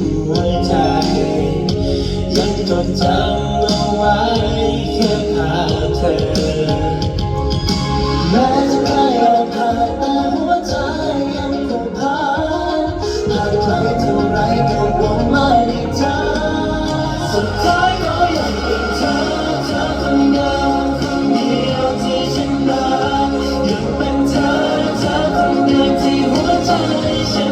หัวใจยังจดจำเอาไว้แค่พาเธอแม้จะใกล้ออกห่างแต่หัวใจยังคงพันหากใครเท่าไรก็คงไม่ได้เจอสุดท้ายก็ยังเป็นเธอเธอคนเดียวคนเดียวที่ฉันรักยังเป็นเธอเธอคนเดียวที่หัวใจฉัน